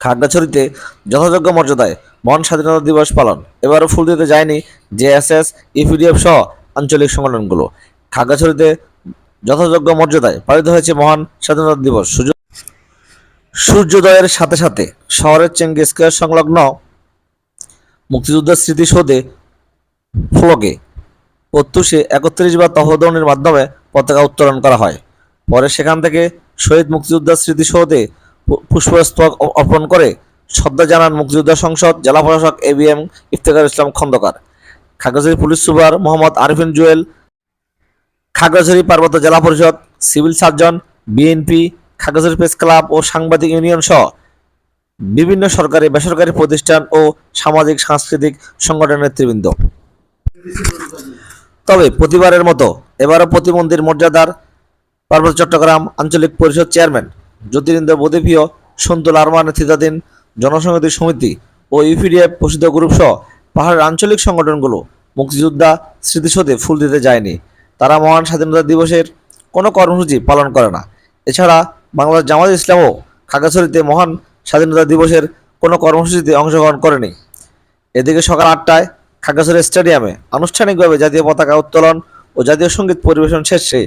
খাগড়াছড়িতে যথাযোগ্য মর্যাদায় মহান স্বাধীনতা দিবস পালন। এবারও ফুল দিতে যায়নি জেএসএস, ইপিডিএফ সহ আঞ্চলিক সংগঠনগুলো। খাগড়াছড়িতে যথাযোগ্য মর্যাদায় পালিত হয়েছে মহান স্বাধীনতা দিবস। সূর্য সূর্যোদয়ের সাথে সাথে শহরের চেঙ্গি স্কোয়ার সংলগ্ন মুক্তিযুদ্ধের স্মৃতিসৌধে ফলকে প্রত্যুষে একত্রিশ বার তহদনের মাধ্যমে পতাকা উত্তোলন করা হয়। পরে সেখান থেকে শহীদ মুক্তিযোদ্ধার স্মৃতিসৌধে পুষ্পস্তবক অর্পণ করে শ্রদ্ধা জানান মুক্তিযোদ্ধা সংসদ, জেলা প্রশাসক A B M Iftekhar Islam Khandakar. Khagrachhari police super Mohammad Arifin Jewel, Khagrachhari পার্বত্য জেলা পরিষদ civil surgeon BNP Khagrachhari press club ও সাংবাদিক ইউনিয়ন সহ বিভিন্ন সরকারি, বেসরকারি প্রতিষ্ঠান ও সামাজিক, সাংস্কৃতিক সংগঠনের নেতৃবৃন্দ। তবে প্রতিবারের মতো এবারও প্রতিমন্দির মর্যাদার পার্বত্য চট্টগ্রাম আঞ্চলিক পরিষদ চেয়ারম্যান জ্যোতিরিন্দ্র বদেপীয় সন্তুল আরমান নেতৃত্বাধীন জনসংহতি সমিতি ও ইউপিডিএফ প্রসিদ্ধ গ্রুপ সহ পাহাড়ের আঞ্চলিক সংগঠনগুলো মুক্তিযোদ্ধা স্মৃতিসৌধে ফুল দিতে যায়নি। তারা মহান স্বাধীনতা দিবসের কোনো কর্মসূচি পালন করে না। এছাড়া বাংলাদেশ জামাত ইসলামও খাগড়াছড়িতে মহান স্বাধীনতা দিবসের কোনো কর্মসূচিতে অংশগ্রহণ করেনি। এদিকে সকাল আটটায় খাগড়াছড়ি স্টেডিয়ামে আনুষ্ঠানিকভাবে জাতীয় পতাকা উত্তোলন ও জাতীয় সংগীত পরিবেশন শেষে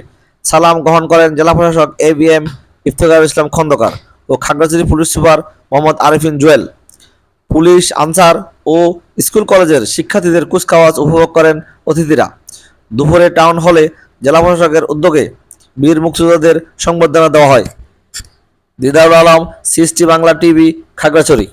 সালাম গ্রহণ করেন জেলা প্রশাসক A B M Iftekhar Islam Khandakar O Khagrachhari police super Mohammad Arifin Jewel. Police Ansar O school কলেজের শিক্ষার্থীদের কুচকাওয়াজ উপভোগ করেন অতিথিরা। দুপুরে টাউন হলে জেলা প্রশাসকের উদ্যোগে বীর মুক্তিযোদ্ধাদের সংবর্ধনা দেওয়া হয়। Didarul Alam CST Bangla TV, Khagrachhari.